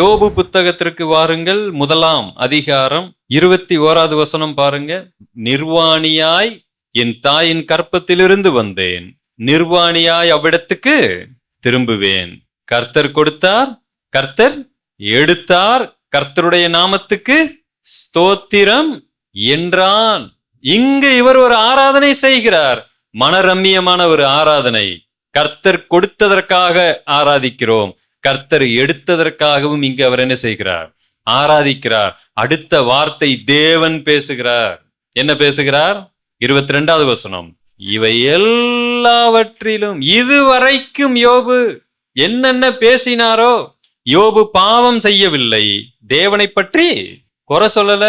யோபு புத்தகத்திற்கு வாருங்கள். முதலாம் அதிகாரம் இருபத்தி ஓராவது வசனம் பாருங்க. நிர்வாணியாய் என் தாயின் கற்பத்திலிருந்து வந்தேன். நிர்வாணியாய் அவ்விடத்துக்கு திரும்புவேன். கர்த்தர் கொடுத்தார் கர்த்தர் எடுத்தார். கர்த்தருடைய நாமத்துக்கு ஸ்தோத்திரம் என்றான். இங்கு இவர் ஒரு ஆராதனை செய்கிறார். மனரம்யமான ஒரு ஆராதனை. கர்த்தர் கொடுத்ததற்காக ஆராதிக்கிறோம். கர்த்தர் எடுத்ததற்காகவும் இங்கு அவர் என்ன செய்கிறார்? ஆராதிக்கிறார். அடுத்த வார்த்தை தேவன் பேசுகிறார். என்ன பேசுகிறார்? இருபத்தி ரெண்டாவது வசனம். இவை எல்லாவற்றிலும் இதுவரைக்கும் யோபு என்னென்ன பேசினாரோ யோபு பாவம் செய்யவில்லை. தேவனை பற்றி குறை சொல்லல.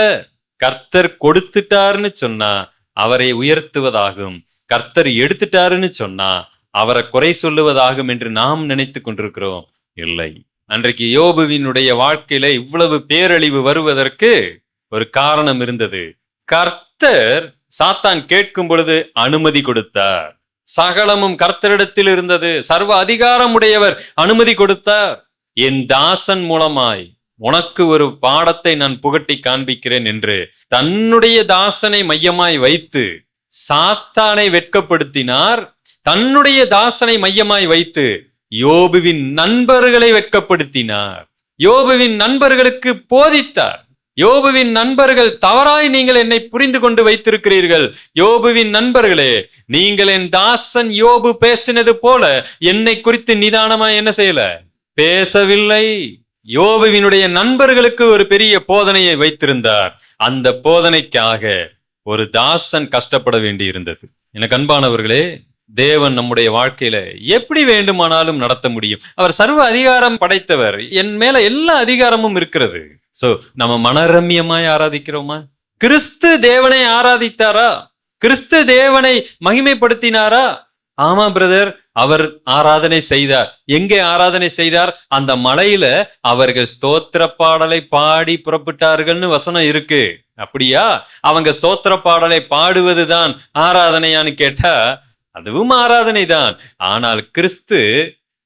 கர்த்தர் கொடுத்துட்டாருன்னு சொன்னா அவரை உயர்த்துவதாகும். கர்த்தர் எடுத்துட்டாருன்னு சொன்னா அவரை குறை சொல்லுவதாகும் என்று நாம் நினைத்து கொண்டிருக்கிறோம். இல்லை. அன்றைக்கு யோபுவினுடைய வாழ்க்கையில இவ்வளவு பேரழிவு வருவதற்கு ஒரு காரணம் இருந்தது. கர்த்தர் சாத்தான் கேட்கும் பொழுது அனுமதி கொடுத்தார். சகலமும் கர்த்தரிடத்தில் இருந்தது. சர்வ அதிகாரம் உடையவர் அனுமதி கொடுத்தார். என் தாசன் மூலமாய் உனக்கு ஒரு பாடத்தை நான் புகட்டி காண்பிக்கிறேன் என்று தன்னுடைய தாசனை மையமாய் வைத்து சாத்தானை வெட்கப்படுத்தினார். தன்னுடைய தாசனை மையமாய் வைத்து யோபுவின் நண்பர்களை வெட்கப்படுத்தினார். யோபுவின் நண்பர்களுக்கு போதித்தார். யோபுவின் நண்பர்கள் தவறாய் நீங்கள் என்னை புரிந்து கொண்டு வைத்திருக்கிறீர்கள். யோபுவின் நண்பர்களே நீங்கள் என் தாசன் யோபு பேசினது போல என்னை குறித்து நிதானமா என்ன செய்யல? பேசவில்லை. யோபுவினுடைய நண்பர்களுக்கு ஒரு பெரிய போதனையை வைத்திருந்தார். அந்த போதனைக்காக ஒரு தாசன் கஷ்டப்பட வேண்டி இருந்தது எனக்கு அன்பானவர்களே தேவன் நம்முடைய வாழ்க்கையில எப்படி வேண்டுமானாலும் நடத்த முடியும்? அவர் சர்வ அதிகாரம் படைத்தவர். என் மேல எல்லா அதிகாரமும் இருக்கிறது. சோ நம்ம மனரம்யமாய் ஆராதிக்கிறோமா? கிறிஸ்து தேவனை ஆராதித்தாரா? கிறிஸ்து தேவனை மகிமைப்படுத்தினாரா? ஆமா பிரதர். அவர் ஆராதனை செய்தார். எங்கே ஆராதனை செய்தார்? அந்த மலையில அவர்கள் ஸ்தோத்திர பாடலை பாடி புறப்பட்டார்கள்னு வசனம் இருக்கு. அப்படியா? அவங்க ஸ்தோத்திர பாடலை பாடுவதுதான் ஆராதனையான்னு கேட்டா அதுவும் ஆராதனை தான் ஆனால் கிறிஸ்து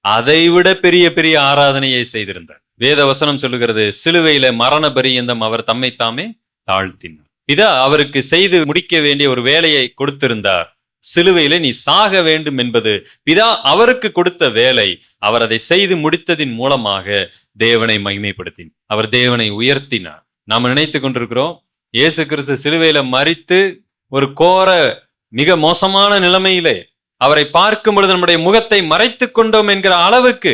அதைவிட பெரிய பெரிய ஆராதனையை செய்திருந்தார். வேத வசனம் சொல்லுகிறது சிலுவையில மரண பரியந்தம் அவர் தம்மை தாமே தாழ்த்தினார். இதா அவருக்கு செய்து முடிக்க வேண்டிய ஒரு வேலையை கொடுத்திருந்தார். சிலுவையில நீ சாக வேண்டும் என்பது பிதா அவருக்கு கொடுத்த வேலை. அவர் அதை செய்து முடித்ததின் மூலமாக தேவனை மகிமைப்படுத்தினார். அவர் தேவனை உயர்த்தினார். நாம் நினைத்து கொண்டிருக்கிறோம் இயேசு கிறிஸ்து சிலுவையில மறித்து ஒரு கோர மிக மோசமான நிலைமையிலே அவரை பார்க்கும் பொழுது நம்முடைய முகத்தை மறைத்து கொண்டோம் என்கிற அளவுக்கு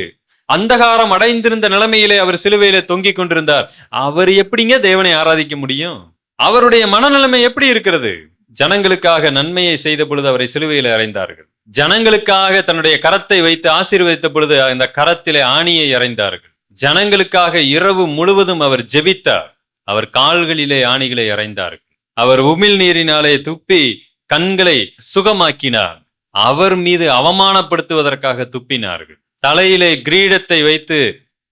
அந்தகாரம் அடைந்திருந்த நிலைமையிலே அவர் சிலுவையில தொங்கிக் கொண்டிருந்தார். அவர் எப்படிங்க தேவனை ஆராதிக்க முடியும்? அவருடைய மனநிலைமை எப்படி இருக்கிறது? ஜனங்களுக்காக நன்மையை செய்த பொழுது அவரை சிலுவையில் அறைந்தார்கள். ஜனங்களுக்காக தன்னுடைய கரத்தை வைத்து ஆசீர்வதித்த பொழுது அந்த கரத்திலே ஆணியை அறைந்தார்கள். ஜனங்களுக்காக இரவு முழுவதும் அவர் ஜெபித்தார். அவர் கால்களிலே ஆணிகளை அறைந்தார்கள். அவர் உமிழ் நீரினாலே துப்பி கண்களை சுகமாக்கினார். அவர் மீது அவமானப்படுத்துவதற்காக துப்பினார்கள். தலையிலே கிரீடத்தை வைத்து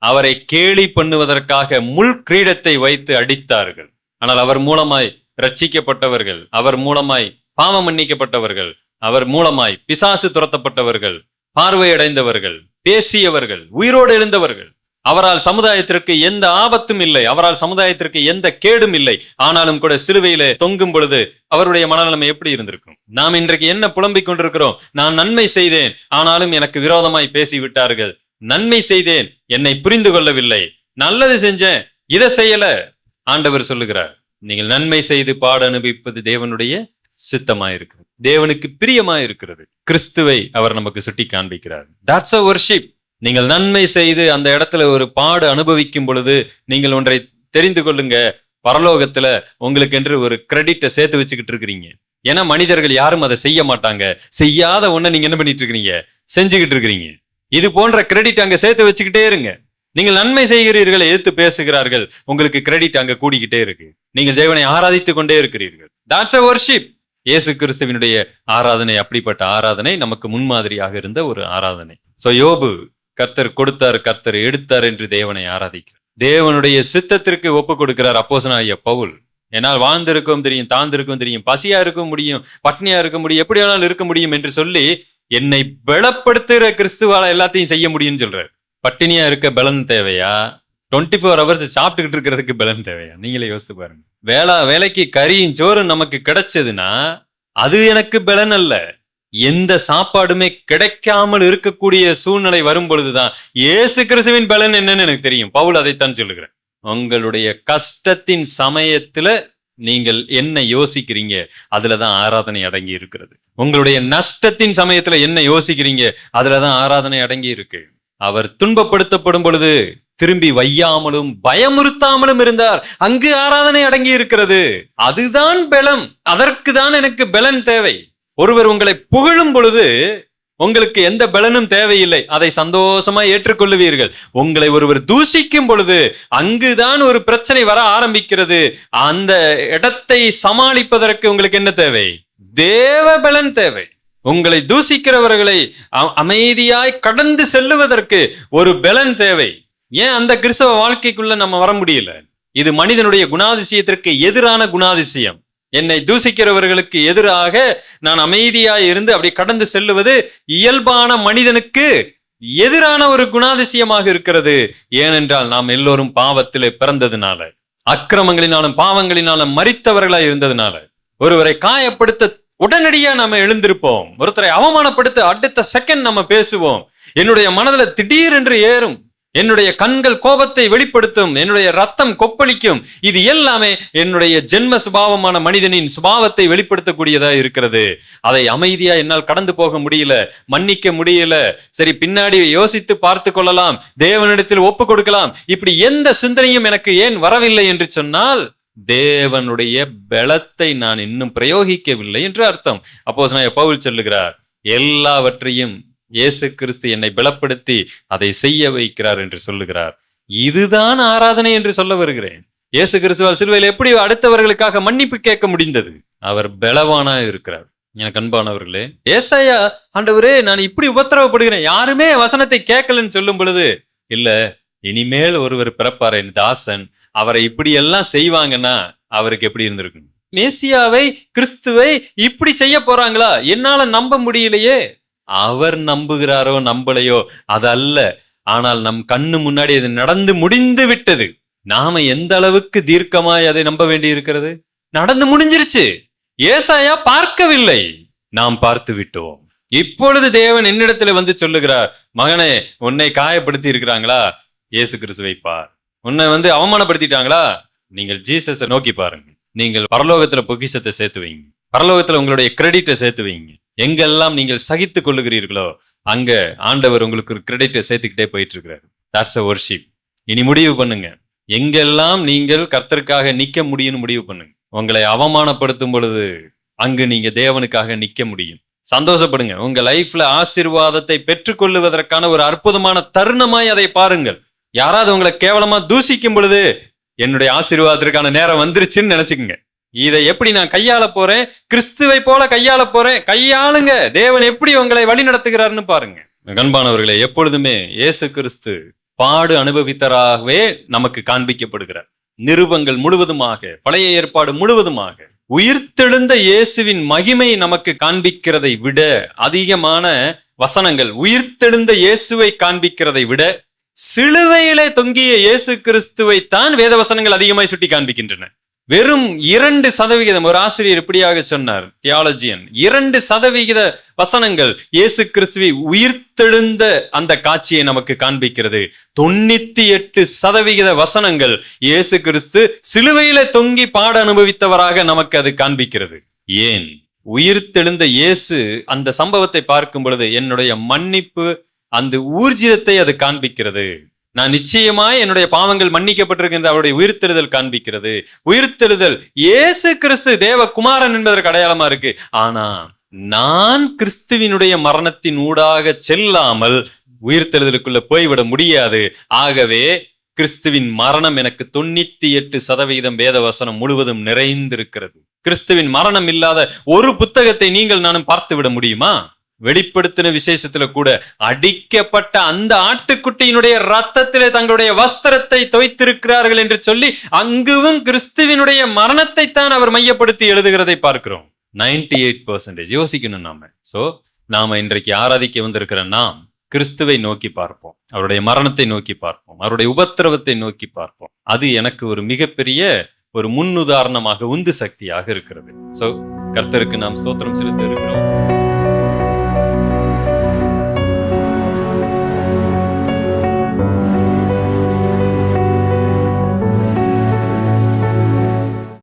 அவரை கேலி பண்ணுவதற்காக முள் கிரீடத்தை வைத்து அடித்தார்கள். ஆனால் அவர் மூலமாய் ரட்சிக்கப்பட்டவர்கள் அவர் மூலமாய் பாவம் மன்னிக்கப்பட்டவர்கள் அவர் மூலமாய் பிசாசு துரத்தப்பட்டவர்கள் பார்வையடைந்தவர்கள் பேசியவர்கள் உயிரோடு எழுந்தவர்கள் அவரால் சமுதாயத்திற்கு எந்த ஆபத்தும் இல்லை அவரால் சமுதாயத்திற்கு எந்த கேடும் இல்லை. ஆனாலும் கூட சிலுவையில தொங்கும் பொழுது அவருடைய மனநிலைமை எப்படி இருந்திருக்கும்? நாம் இன்றைக்கு என்ன புலம்பிக் கொண்டிருக்கிறோம்? நான் நன்மை செய்தேன் ஆனாலும் எனக்கு விரோதமாய் பேசி விட்டார்கள் நன்மை செய்தேன் என்னை புரிந்து கொள்ளவில்லை. நல்லது செஞ்சேன் இதை செய்யல. ஆண்டவர் சொல்லுகிறார் நீங்கள் நன்மை செய்து பாட அனுபவிப்பது தேவனுடைய சித்தமாயிருக்கிறது. தேவனுக்கு பிரியமாயிருக்கிறது. கிறிஸ்துவை அவர் நமக்கு சுட்டி காண்பிக்கிறார் தாட்ஸ் அ வர்ஷிப் நீங்கள் நன்மை செய்து அந்த இடத்துல ஒரு பாடு அனுபவிக்கும் பொழுது நீங்கள் ஒன்றை தெரிந்து கொள்ளுங்க. பரலோகத்துல உங்களுக்கு என்று ஒரு கிரெடிட்டை சேர்த்து வச்சுக்கிட்டு இருக்கிறீங்க. ஏன்னா மனிதர்கள் யாரும் அதை செய்ய மாட்டாங்க. செய்யாத ஒன்றை நீங்க என்ன பண்ணிட்டு இருக்கிறீங்க? செஞ்சுக்கிட்டு இருக்கிறீங்க. இது போன்ற கிரெடிட் அங்க சேர்த்து வச்சுக்கிட்டே இருங்க. நீங்கள் நன்மை செய்கிறீர்கள் எதிர்த்து பேசுகிறார்கள் உங்களுக்கு கிரெடிட் அங்க கூடிக்கிட்டே இருக்கு. நீங்கள் தேவனை ஆராதித்து கொண்டே இருக்கிறீர்கள். தாட்ஸ் அ வர்ஷிப் இயேசு கிறிஸ்துவினுடைய ஆராதனை அப்படிப்பட்ட ஆராதனை நமக்கு முன்மாதிரியாக இருந்த ஒரு ஆராதனை. சோ யோபு கர்த்தர் கொடுத்தார் கர்த்தர் எடுத்தார் என்று தேவனை ஆராதிக்கிறார். தேவனுடைய சித்தத்திற்கு ஒப்பு கொடுக்கிறார் அப்போசனாகிய பவுல். என்னால் வாழ்ந்திருக்கவும் தெரியும் தாழ்ந்திருக்கவும் தெரியும் பசியா இருக்க முடியும் பட்னியா இருக்க முடியும் எப்படி வேணாலும் இருக்க முடியும் என்று சொல்லி என்னை பலப்படுத்துகிற கிறிஸ்துவால எல்லாத்தையும் செய்ய முடியும்னு சொல்றாரு. பட்டினியா இருக்க பலன் தேவையா? டுவெண்ட்டி ஃபோர் ஹவர்ஸ் சாப்பிட்டுக்கிட்டு இருக்கிறதுக்கு பலன் தேவையா? நீங்களே யோசித்து பாருங்க. வேளா வேலைக்கு கறியும் சோறும் நமக்கு கிடைச்சதுன்னா அது எனக்கு பலன் அல்ல. எந்த சாப்பாடுமே கிடைக்காமல் இருக்கக்கூடிய சூழ்நிலை வரும் பொழுதுதான் ஏசு கிறிஸ்துவின் பலன் என்னன்னு எனக்கு தெரியும். பவுல் அதைத்தான் சொல்லுகிறேன் உங்களுடைய கஷ்டத்தின் சமயத்துல நீங்கள் என்ன யோசிக்கிறீங்க? அதுலதான் ஆராதனை அடங்கி இருக்கிறது. உங்களுடைய நஷ்டத்தின் சமயத்துல என்ன யோசிக்கிறீங்க? அதுலதான் ஆராதனை அடங்கி இருக்கு. அவர் துன்பப்படுத்தப்படும் பொழுது திரும்பி வையாமலும் பயமுறுத்தாமலும் இருந்தார். அங்கு ஆராதனை அடங்கி இருக்கிறது. அதுதான் பலம். அதற்கு தான் எனக்கு பலன் தேவை. ஒருவர் உங்களை புகழும் பொழுது உங்களுக்கு எந்த பலனும் தேவையில்லை. அதை சந்தோஷமா ஏற்றுக்கொள்ளுவீர்கள். உங்களை ஒருவர் தூஷிக்கும் பொழுது அங்குதான் ஒரு பிரச்சனை வர ஆரம்பிக்கிறது. அந்த இடத்தை சமாளிப்பதற்கு உங்களுக்கு என்ன தேவை? தேவ பலன் தேவை. உங்களை தூஷிக்கிறவர்களை அ- அமைதியாய் கடந்து செல்லுவதற்கு ஒரு பலன் தேவை. ஏன் அந்த கிறிஸ்தவ வாழ்க்கைக்குள்ள நம்ம வர முடியல? இது மனிதனுடைய குணாதிசயத்திற்கு எதிரான குணாதிசயம். என்னை தூசிக்கிறவர்களுக்கு எதிராக நான் அமைதியாய் இருந்து அப்படி கடந்து செல்லுவது இயல்பான மனிதனுக்கு எதிரான ஒரு குணாதிசயமாக இருக்கிறது. ஏனென்றால் நாம் எல்லோரும் பாவத்திலே பிறந்ததுனால அக்கிரமங்களினாலும் பாவங்களினாலும் மறித்தவர்களாய் இருந்ததுனால ஒருவரை காயப்படுத்த உடனடியா நாம எழுந்திருப்போம். ஒருத்தரை அவமானப்படுத்த அடுத்த செகண்ட் நம்ம பேசுவோம். என்னுடைய மனதுல திடீரென்று ஏறும். என்னுடைய கண்கள் கோபத்தை வெளிப்படுத்தும் என்னுடைய ரத்தம் கொப்பளிக்கும். இது எல்லாமே என்னுடைய ஜென்ம சுபாவமான மனிதனின் சுபாவத்தை வெளிப்படுத்தக்கூடியதா இருக்கிறது. அதை அமைதியா என்னால் கடந்து போக முடியல மன்னிக்க முடியல. சரி பின்னாடி யோசித்து பார்த்து கொள்ளலாம் தேவனிடத்தில் ஒப்பு கொடுக்கலாம். இப்படி எந்த சிந்தனையும் எனக்கு ஏன் வரவில்லை என்று சொன்னால் தேவனுடைய பலத்தை நான் இன்னும் பிரயோகிக்கவில்லை என்று அர்த்தம். அப்போஸ் நான் பவுல் சொல்லுகிறார் எல்லாவற்றையும் இயேசு கிறிஸ்து என்னை பலப்படுத்தி அதை செய்ய வைக்கிறார் என்று சொல்லுகிறார். இதுதான் ஆராதனை என்று சொல்ல வருகிறேன். இயேசு கிறிஸ்துவால் சிலுவையில் எப்படி அடுத்தவர்களுக்காக மன்னிப்பு கேட்க முடிந்தது? அவர் பலவானா இருக்கிறார். எனக்கு அன்பானவர்களே ஏசாயா ஆண்டவரே நான் இப்படி உபத்திரவப்படுகிறேன். யாருமே வசனத்தை கேட்கலன்னு சொல்லும் பொழுது இல்ல இனிமேல் ஒருவர் பிறப்பார். என் தாசன் அவரை இப்படி எல்லாம் செய்வாங்கன்னா அவருக்கு எப்படி இருந்திருக்கும்? மேசியாவை கிறிஸ்துவை இப்படி செய்ய போறாங்களா? என்னால நம்ப முடியலையே. அவர் நம்புகிறாரோ நம்பலையோ அது அல்ல ஆனால் நம் கண்ணு முன்னாடி அது நடந்து முடிந்து விட்டது. நாம எந்த அளவுக்கு தீர்க்கமாய் அதை நம்ப வேண்டி இருக்கிறது நடந்து முடிஞ்சிருச்சு. ஏசாயா பார்க்கவில்லை. நாம் பார்த்து விட்டோம். இப்பொழுது தேவன் என்னிடத்துல வந்து சொல்லுகிறார் மகனே உன்னை காயப்படுத்தி இருக்கிறாங்களா இயேசு கிறிஸ்துவை பார். உன்னை வந்து அவமானப்படுத்திட்டாங்களா? நீங்கள் ஜீசஸை நோக்கி பாருங்க நீங்கள் பரலோகத்துல பொக்கிஷத்தை சேர்த்து வைங்க. பரலோகத்துல உங்களுடைய கிரெடிட்டை சேர்த்து வைங்க. எங்கெல்லாம் நீங்கள் சகித்து கொள்ளுகிறீர்களோ அங்க ஆண்டவர் உங்களுக்கு ஒரு கிரெடிட்டை சேர்த்துக்கிட்டே போயிட்டு இருக்கிறார் தாட்ஸ் அ ஒர்ஷிப் இனி முடிவு பண்ணுங்க. எங்கெல்லாம் நீங்கள் கர்த்தருக்காக நிக்க முடியும்னு முடிவு பண்ணுங்க. உங்களை அவமானப்படுத்தும் பொழுது அங்கு நீங்க தேவனுக்காக நிக்க முடியும். சந்தோஷப்படுங்க. உங்க லைஃப்ல ஆசீர்வாதத்தை பெற்றுக்கொள்ளுவதற்கான ஒரு அற்புதமான தருணமாய் அதை பாருங்கள். யாராவது உங்களை கேவலமா தூசிக்கும் பொழுது என்னுடைய ஆசீர்வாதத்திற்கான நேரம் வந்துருச்சுன்னு நினைச்சுக்கோங்க. இதை எப்படி நான் கையாள போறேன்? கிறிஸ்துவை போல கையாள போறேன்? கையாளுங்க. தேவன் எப்படி உங்களை வழி நடத்துகிறாருன்னு பாருங்க. கண்பானவர்களே எப்பொழுதுமே இயேசு கிறிஸ்து பாடு அனுபவித்தராகவே நமக்கு காண்பிக்கப்படுகிறார். நிருபங்கள் முழுவதுமாக பழைய ஏற்பாடு முழுவதுமாக உயிர்த்தெழுந்த இயேசுவின் மகிமை நமக்கு காண்பிக்கிறதை விட அதிகமான வசனங்கள் உயிர்த்தெழுந்த இயேசுவை காண்பிக்கிறதை விட சிலுவையிலே தொங்கிய இயேசு கிறிஸ்துவை தான் வேத வசனங்கள் அதிகமாய் சுட்டி காண்பிக்கின்றன வெறும் இரண்டு சதவிகிதம் ஒரு ஆசிரியர் இப்படியாக சொன்னார் தியாலஜியன் இரண்டு சதவிகித வசனங்கள் இயேசு கிறிஸ்துவை உயிர்த்தெழுந்த அந்த காட்சியை நமக்கு காண்பிக்கிறது. தொண்ணூத்தி எட்டு சதவிகித வசனங்கள் இயேசு கிறிஸ்து சிலுவையில தொங்கி பாட அனுபவித்தவராக நமக்கு அது காண்பிக்கிறது. ஏன்? உயிர்த்தெழுந்த இயேசு அந்த சம்பவத்தை பார்க்கும் பொழுது என்னுடைய மன்னிப்பு அந்த ஊர்ஜிதத்தை அது காண்பிக்கிறது. நான் நிச்சயமாய் என்னுடைய பாவங்கள் மன்னிக்கப்பட்டிருக்கின்ற அவருடைய உயிர்த்தெழுதல் காண்பிக்கிறது. உயிர்த்தெழுதல் இயேசு கிறிஸ்து தேவ குமாரன் என்பதற்கு அடையாளமா இருக்கு. ஆனா நான் கிறிஸ்துவினுடைய மரணத்தின் ஊடாக செல்லாமல் உயிர்த்தெழுதலுக்குள்ள போய்விட முடியாது. ஆகவே கிறிஸ்துவின் மரணம் எனக்கு தொண்ணூத்தி எட்டு சதவீதம் வேதவசனம் முழுவதும் நிறைந்திருக்கிறது. கிறிஸ்துவின் மரணம் இல்லாத ஒரு புத்தகத்தை நீங்கள் நானும் பார்த்து விட முடியுமா? வெளிப்படுத்தின விசேஷத்துல கூட அடிக்கப்பட்ட அந்த ஆட்டுக்குட்டியினுடைய ரத்தத்திலே தங்களுடைய வஸ்திரத்தை துவைத்திருக்கிறார்கள் என்று சொல்லி அங்குவும் கிறிஸ்துவினுடைய மரணத்தை தான் அவர் மையப்படுத்தி எழுதுகிறதை பார்க்கிறோம். நைன்டி எயிட் பர்சன்டேஜ் யோசிக்கணும் நாம. சோ நாம இன்றைக்கு ஆராதிக்க வந்திருக்கிற நாம் கிறிஸ்துவை நோக்கி பார்ப்போம். அவருடைய மரணத்தை நோக்கி பார்ப்போம். அவருடைய உபத்திரவத்தை நோக்கி பார்ப்போம். அது எனக்கு ஒரு மிகப்பெரிய ஒரு முன்னுதாரணமாக உந்து சக்தியாக இருக்கிறது. சோ கர்த்தருக்கு நாம் ஸ்தோத்திரம் செலுத்த இருக்கிறோம்.